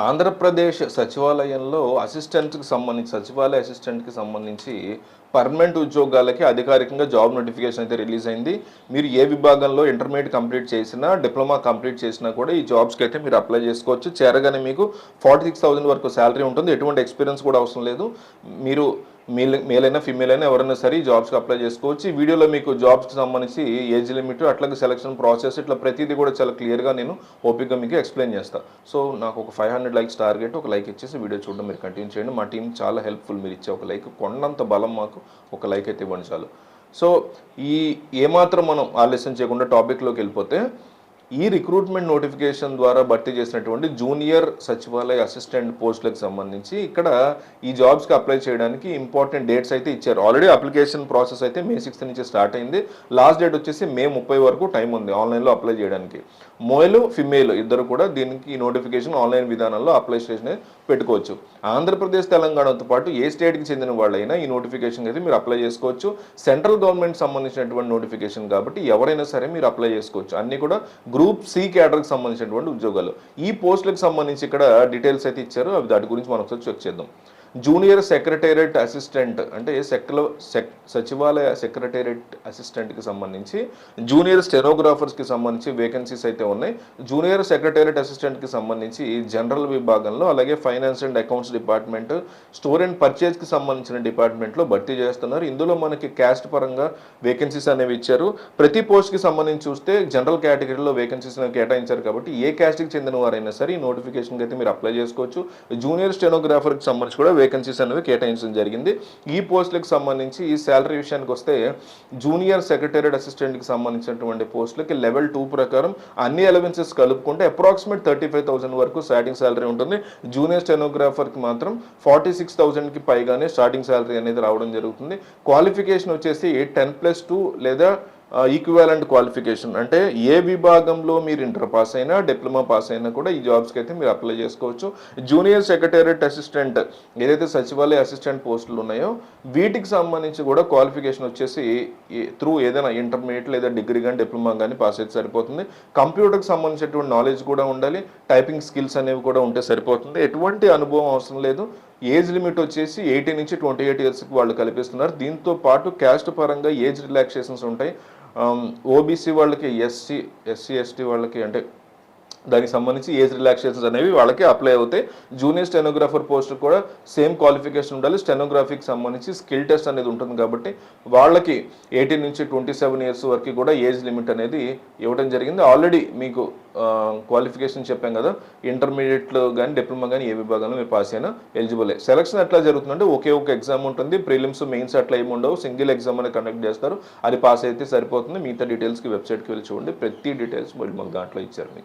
ఆంధ్రప్రదేశ్ సచివాలయంలో అసిస్టెంట్కి సంబంధించి సచివాలయ అసిస్టెంట్కి సంబంధించి పర్మనెంట్ ఉద్యోగాలకి అధికారికంగా జాబ్ నోటిఫికేషన్ అయితే రిలీజ్ అయింది. మీరు ఏ విభాగంలో ఇంటర్మీడియట్ కంప్లీట్ చేసినా డిప్లొమా కంప్లీట్ చేసినా కూడా ఈ జాబ్స్కి అయితే మీరు అప్లై చేసుకోవచ్చు. చేరగానే మీకు ఫార్టీ సిక్స్ థౌసండ్ వరకు శాలరీ ఉంటుంది. ఎటువంటి ఎక్స్పీరియన్స్ కూడా అవసరం లేదు. మీరు మేల్ మేల్ అయినా ఫీమేల్ అయినా ఎవరైనా సరే ఈ జాబ్స్కి అప్లై చేసుకోవచ్చు. ఈ వీడియోలో మీకు జాబ్స్కి సంబంధించి ఏజ్ లిమిట్ అట్లాగే సెలక్షన్ ప్రాసెస్ ఇట్లా ప్రతిదీ కూడా చాలా క్లియర్గా నేను ఓపిక్గా మీకు ఎక్స్ప్లెయిన్ చేస్తాను సో నాకు ఒక ఫైవ్ హండ్రెడ్ లైక్స్ టార్గెట్ ఒక లైక్ ఇచ్చేసి వీడియో చూడడం మీరు కంటిన్యూ చేయండి. మా టీం చాలా హెల్ప్ఫుల్ మీరు ఇచ్చే ఒక లైక్. కొండంత బలం మాకు ఒక లైక్ అయితే ఇవ్వండి చాలు. సో ఈ ఏమాత్రం మనం ఆలస్యం చేయకుండా టాపిక్లోకి వెళ్ళిపోతే ఈ రిక్రూట్మెంట్ నోటిఫికేషన్ ద్వారా భర్తీ చేసినటువంటి జూనియర్ సచివాలయ అసిస్టెంట్ పోస్టులకు సంబంధించి ఇక్కడ ఈ జాబ్స్కి అప్లై చేయడానికి ఇంపార్టెంట్ డేట్స్ అయితే ఇచ్చారు. ఆల్రెడీ అప్లికేషన్ ప్రాసెస్ అయితే మే సిక్స్త్ నుంచి స్టార్ట్ అయింది. లాస్ట్ డేట్ వచ్చేసి మే ముప్పై వరకు టైం ఉంది ఆన్లైన్లో అప్లై చేయడానికి. మోయలు ఫిమేల్ ఇద్దరు కూడా దీనికి ఈ నోటిఫికేషన్ ఆన్లైన్ విధానంలో అప్లై స్టేషన్ పెట్టుకోవచ్చు. ఆంధ్రప్రదేశ్ తెలంగాణతో పాటు ఏ స్టేట్కి చెందిన వాళ్ళైనా ఈ నోటిఫికేషన్ అయితే మీరు అప్లై చేసుకోవచ్చు. సెంట్రల్ గవర్నమెంట్ సంబంధించినటువంటి నోటిఫికేషన్ కాబట్టి ఎవరైనా సరే మీరు అప్లై చేసుకోవచ్చు. అన్ని కూడా గ్రూప్ సి క్యాడర్కి సంబంధించినటువంటి ఉద్యోగాలు. ఈ పోస్టులకు సంబంధించి ఇక్కడ డీటెయిల్స్ అయితే ఇచ్చారు. అవి దాటి గురించి మనం ఒకసారి చెక్ చేద్దాం. జూనియర్ సెక్రటేరియట్ అసిస్టెంట్ అంటే సెక్ల సెక్ సచివాలయ సెక్రటేరియట్ అసిస్టెంట్కి సంబంధించి జూనియర్ స్టెనోగ్రాఫర్స్కి సంబంధించి వేకెన్సీస్ అయితే ఉన్నాయి. జూనియర్ సెక్రటేరియట్ అసిస్టెంట్కి సంబంధించి జనరల్ విభాగంలో అలాగే finance and accounts department store and పర్చేజ్కి సంబంధించిన డిపార్ట్మెంట్లో భర్తీ చేస్తున్నారు. ఇందులో మనకి క్యాస్ట్ పరంగా వేకెన్సీస్ అనేవి ఇచ్చారు. ప్రతి పోస్ట్కి సంబంధించి చూస్తే జనరల్ కేటగిరీలో వేకెన్సీస్ కేటాయించారు కాబట్టి ఏ క్యాస్ట్కి చెందిన వారైనా సరే ఈ నోటిఫికేషన్కి అయితే మీరు అప్లై చేసుకోవచ్చు. జూనియర్ స్టెనోగ్రాఫర్కి సంబంధించి కూడా వేకెన్సీస్ అనేవి కేటాయించడం జరిగింది. ఈ పోస్టులకు సంబంధించి ఈ శాలరీ విషయానికి వస్తే జూనియర్ సెక్రటేరియట్ అసిస్టెంట్కి సంబంధించినటువంటి పోస్టులకి లెవెల్ టూ ప్రకారం అన్ని అలవెన్సెస్ కలుపుకుంటే అప్రాక్సిమేట్ థర్టీ ఫైవ్ థౌసండ్ వరకు స్టార్టింగ్ శాలరీ ఉంటుంది. జూనియర్ స్టెనోగ్రాఫర్కి మాత్రం ఫార్టీ సిక్స్ థౌసండ్కి పైగానే స్టార్టింగ్ శాలరీ అనేది రావడం జరుగుతుంది. క్వాలిఫికేషన్ వచ్చేసి టెన్ ప్లస్ టూ లేదా ఈక్వాలెంట్ క్వాలిఫికేషన్ అంటే ఏ విభాగంలో మీరు ఇంటర్ పాస్ అయినా డిప్లొమా పాస్ అయినా కూడా ఈ జాబ్స్కి అయితే మీరు అప్లై చేసుకోవచ్చు. జూనియర్ సెక్రటేరియట్ అసిస్టెంట్ ఏదైతే సచివాలయ అసిస్టెంట్ పోస్టులు ఉన్నాయో వీటికి సంబంధించి కూడా క్వాలిఫికేషన్ వచ్చేసి త్రూ ఏదైనా ఇంటర్మీడియట్ లేదా డిగ్రీ కానీ డిప్లొమా కానీ పాస్ అయితే సరిపోతుంది. కంప్యూటర్కి సంబంధించినటువంటి నాలెడ్జ్ కూడా ఉండాలి. టైపింగ్ స్కిల్స్ అనేవి కూడా ఉంటే సరిపోతుంది. ఎటువంటి అనుభవం అవసరం లేదు. ఏజ్ లిమిట్ వచ్చేసి ఎయిటీన్ నుంచి ట్వంటీ ఎయిట్ ఇయర్స్కి వాళ్ళు కల్పిస్తున్నారు. దీంతో పాటు క్యాస్ట్ పరంగా ఏజ్ రిలాక్సేషన్స్ ఉంటాయి. ఓబీసీ వాళ్ళకి ఎస్సీ ఎస్సీ ఎస్టీ వాళ్ళకి అంటే దానికి సంబంధించి ఏజ్ రిలాక్సేషన్స్ అనేవి వాళ్ళకి అప్లై అవుతాయి. జూనియర్ స్టెనోగ్రాఫర్ పోస్ట్ కూడా సేమ్ క్వాలిఫికేషన్ ఉండాలి. స్టెనోగ్రఫీకి సంబంధించి స్కిల్ టెస్ట్ అనేది ఉంటుంది కాబట్టి వాళ్ళకి ఎయిటీన్ నుంచి ట్వంటీ సెవెన్ ఇయర్స్ వరకు కూడా ఏజ్ లిమిట్ అనేది ఇవ్వడం జరిగింది. ఆల్రెడీ మీకు క్వాలిఫికేషన్ చెప్పాం కదా. ఇంటర్మీడియట్లో కానీ డిప్లొమా కానీ ఏ విభాగంలో మీరు పాస్ అయినా ఎలిజిబుల్ సెలక్షన్ ఎట్లా జరుగుతుందంటే ఒకే ఒక ఎగ్జామ్ ఉంటుంది. ప్రిలిమ్స్ మెయిన్స్ అట్లా ఏమి ఉండవు. సింగిల్ ఎగ్జామ్ అనేది కండక్ట్ చేస్తారు. అది పాస్ అయితే సరిపోతుంది. మిగతా డీటెయిల్స్కి వెబ్సైట్కి వెళ్ళి చూడండి. ప్రతి డీటెయిల్స్ మళ్ళీ మాకు దాంట్లో ఇచ్చారు మీకు.